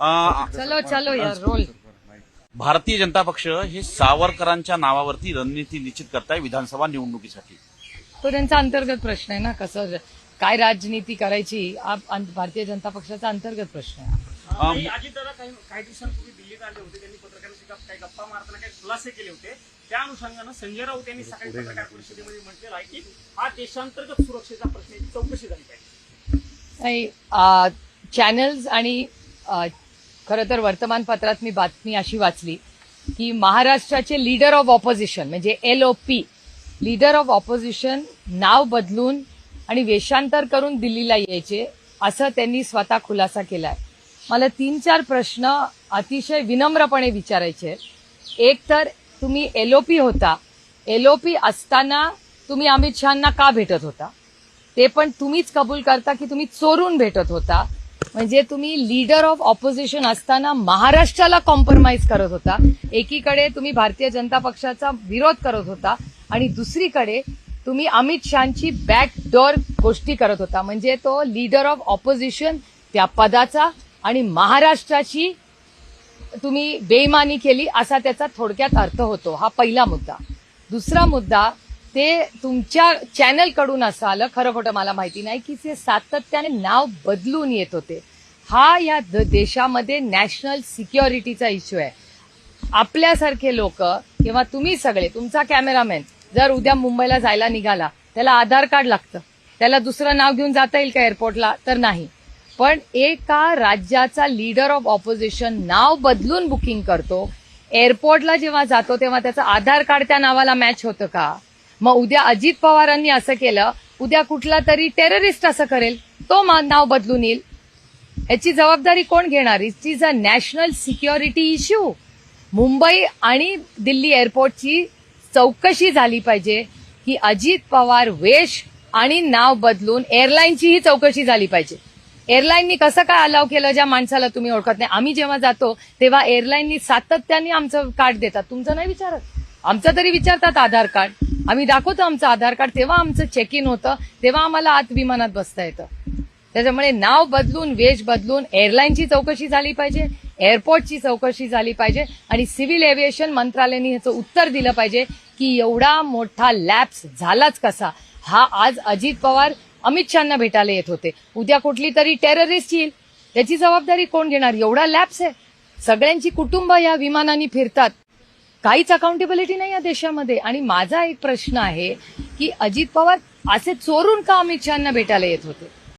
अ, चलो चलो यार रोल भारतीय जनता पक्ष हे सावरकरांच्या नावावरती रणनीती निश्चित करताय विधानसभा निवडणुकीसाठी. तो त्यांचा अंतर्गत प्रश्न आहे ना कसं काय राजनीती करायची भारतीय जनता पक्षाचा अंतर्गत प्रश्न आहे. अम, अजितदादा काही काही दिवसांपूर्वी दिल्लीत आले होते त्यांनी पत्रकारांशी गप- काही गप्पा मारताना काही खुलासे केले होते. त्या अनुषंगानं संजय राऊत यांनी सकाळी पत्रकार परिषदेमध्ये म्हटलेलं आहे की हा देशांतर्गत सुरक्षेचा प्रश्न चौकशी झाली पाहिजे. नाही चॅनल्स आणि खरं तर वर्तमानपत्रात मी बातमी अशी वाचली की महाराष्ट्राचे लीडर ऑफ ऑपोजिशन म्हणजे L O P leader of opposition नाव बदलून आणि वेषांतर करून दिल्लीला यायचे असं त्यांनी स्वतः खुलासा केलाय. मला तीन चार प्रश्न अतिशय विनम्रपणे विचारायचे आहेत. एक तर तुम्ही एल ओ पी होता. एल ओ पी असताना तुम्ही अमित शहाना का भेटत होता? ते पण तुम्हीच कबूल करता की तुम्ही चोरून भेटत होता. म्हणजे तुम्ही लीडर ऑफ ऑपोजिशन असताना महाराष्ट्राला कॉम्प्रोमाइज करत होता. एकीकडे तुम्ही भारतीय जनता पक्षाचा विरोध करत होता आणि दुसरीकडे तुम्ही अमित शहाची बॅकडोर गोष्टी करत होता. म्हणजे तो लीडर ऑफ ऑपोजिशन त्या पदाचा आणि महाराष्ट्राची तुम्ही बेईमानी केली असा त्याचा थोडक्यात अर्थ होतो. हा पहिला मुद्दा. दुसरा मुद्दा ते तुमच्या चॅनलकडून असं आलं. खरं खोटं मला माहिती नाही की ते सातत्याने नाव बदलून येत होते. हा या द- देशामध्ये नॅशनल सिक्युरिटीचा इश्यू आहे. आपल्यासारखे लोक किंवा तुम्ही सगळे तुमचा कॅमेरामॅन जर उद्या मुंबईला जायला निघाला त्याला आधार कार्ड लागतं. त्याला दुसरं नाव घेऊन जाता येईल का एअरपोर्टला तर नाही. पण एका राज्याचा लीडर ऑफ ऑपोजिशन नाव बदलून बुकिंग करतो. एअरपोर्टला जेव्हा जातो तेव्हा त्याचं आधार कार्ड त्या नावाला मॅच होतं का? मग उद्या अजित पवारांनी असं केलं उद्या कुठला तरी टेररिस्ट असं करेल तो नाव बदलून येईल. याची जबाबदारी कोण घेणार? It is a national security issue Mumbai आणि दिल्ली एअरपोर्टची चौकशी झाली पाहिजे की अजित पवार वेश आणि नाव बदलून एअरलाईनचीही चौकशी झाली पाहिजे. एअरलाईननी कसं काय अलाव केलं ज्या माणसाला तुम्ही ओळखत नाही? आम्ही जेव्हा जातो तेव्हा एअरलाईननी सातत्याने आमचं कार्ड देतात. तुमचं नाही विचारत? आमचं तरी विचारतात आधार कार्ड आम्ही दाखवतो आमचं आधार कार्ड तेव्हा आमचं चेक इन होतं तेव्हा आम्हाला आत विमानात बसता येतं. त्याच्यामुळे नाव बदलून वेश बदलून एअरलाईनची चौकशी झाली पाहिजे एअरपोर्टची चौकशी झाली पाहिजे आणि सिव्हिल एव्हिएशन मंत्रालयाने ह्याचं उत्तर दिलं पाहिजे की एवढा मोठा लॅप्स झालाच कसा? हा आज अजित पवार अमित शहाना भेटायला येत होते. उद्या कुठली तरी टेररिस्ट येईल. याची जबाबदारी कोण घेणार? एवढा लॅप्स आहे. सगळ्यांची कुटुंब या विमानाने फिरतात. काहीच अकाउंटेबिलिटी नाही या देशामध्ये. आणि माझा एक प्रश्न आहे की अजित पवार असे चोरून का अमित शहाना भेटायला येत होते?